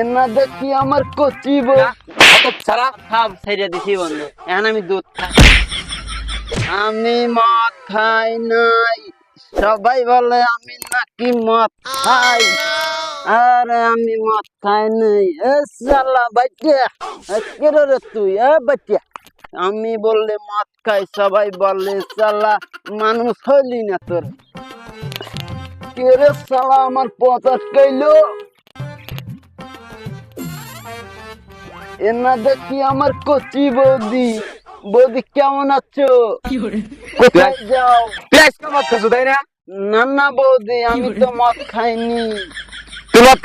এনা দেখি আমার কচি বউ ছাড়া। খাব ছেড়ে দিছি বন্ধু। এখন আমি দুধ খাই আমি মদ খাই নাই। সবাই বলে আমি নাকি মদ খাই। আরে আমি মদ খাই নাই। এ সালা বাচ্চা কে রে তুই? এ বাচ্চা আমি বললে মদ খাই সবাই বলে সালা মানুষ হইলি না তোর। কে রে সালা আমার পথ আটকাইলো? এনা দেখি আমার কচি বৌদি। বৌদি কেমন আছো? কোথায় যাও? মদ খাচ্ছ তাই না? না না বৌদি আমি তো মদ খাইনি। তুই মদ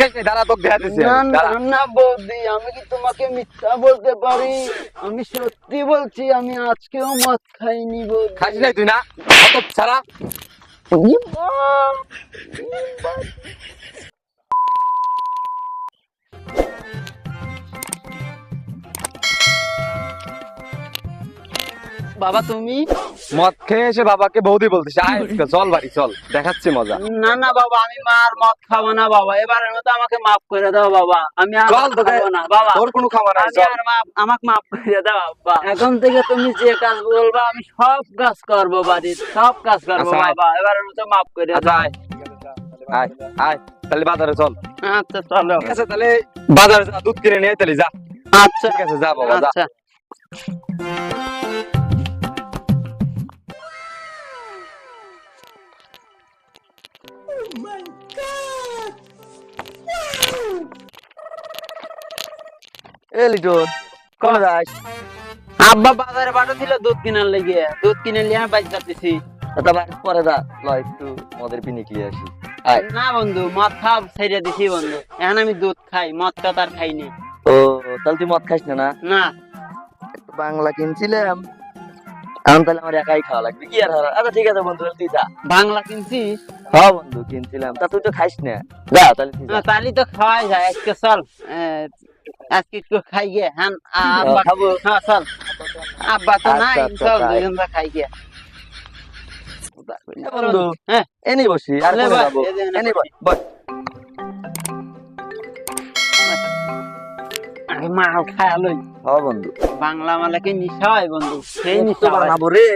তোকে দেখা দিছে না না না বৌদি আমি কি তোমাকে মিথ্যা বলতে পারি? আমি সত্যি বলছি আমি আজকেও মদ খাইনি বৌদি। খাইছ নাই তুই না? ছাড়া। বাবা তুমি? মদ খেয়ে এসে বাবাকে বৌদি বলতিস আয় চল বাড়ি চল দেখাচ্ছি মজা। না না বাবা আমি মার মদ খাব না বাবা এবারের মতো আমাকে মাফ করে দাও বাবা আমি আর চল তোকে খাব না বাবা। তোর কোনো খাবার নাই চল। আমাকে মাফ করে দাও বাবা। এখন থেকে তুমি যে কাজ বলবা আমি সব কাজ করব বাড়ির সব কাজ করব আচ্ছা, বাবা এবারের মতো মাফ করে আচ্ছা দাও। আয়। আয় তাহলে বাজারে চল। আচ্ছা চলো। আছে তাহলে বাজারে যা দুধ কিনে নিয়ে তাহলে যা। আচ্ছা। ঠিক আছে যা বাবা যা। আচ্ছা। এ লিটন কোনে যাস? আব্বা বাজারে পাঠাচ্ছিল দুধ কিনার লেগে। দুধ কিনে নিয়ে বাইক যাচ্ছি তা পরে যা ল একটু মদের পিনি খেয়ে আসি। না বন্ধু মদ খাব ছেড়ে দিছি বন্ধু। এখন আমি দুধ খাই মদটা তার খাইনি। ও তাহলে তুই মদ খাইস না না? না। একটু বাংলা কিনছিলাম। এখন তাহলে আমার একাই খাওয়া লাগবে। কি আর হারা আচ্ছা ঠিক আছে বন্ধু তুই যা। বাংলা কিনছিস? হ্যাঁ বন্ধু কিনছিলাম। তা তুই তো খাইস না। যা তাহলে তুই যা। না, তাহলে তো খাওয়াই যায়। আজকে চল আজকে একটু খাই গে হ্যাঁ আব্বা খাব। হ্যাঁ চল। আব্বা তো আচ্ছা, নাই আচ্ছা, চল। দুজন খাই গে বন্ধু হ্যাঁ। এনে বসি আর বস, যাব এনে বস। মাল খায় লই। বন্ধু। বাংলা মালে কি নিশা হয় বন্ধু সেই নিশা বানাবো রে।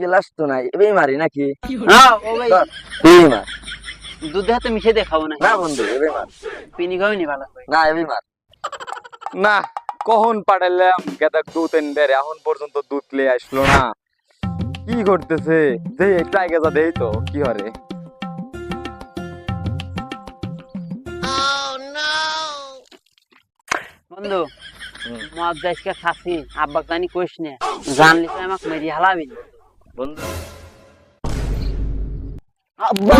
গেলাস তো নাই এবেই মারি নাকি? হ্যাঁ ও ভাই। তুই মার। দুধে হাতে মিশে দেখাবো না। না বন্ধু এবেই মার। পিনি খাওয়াই নি ভালো না এবেই মার। না কখন পাঠাইলাম? গেদা দুধ এনে এখন পর্যন্ত দুধ লে আসলো না। কি করতেছে? যে যা দেই তো কি হরে? বন্ধু। মদ গাছকে খাসি আব্বা জানি কইস না জানলি তো আমাকে মেরি হালাবি বন্ধু। আব্বা!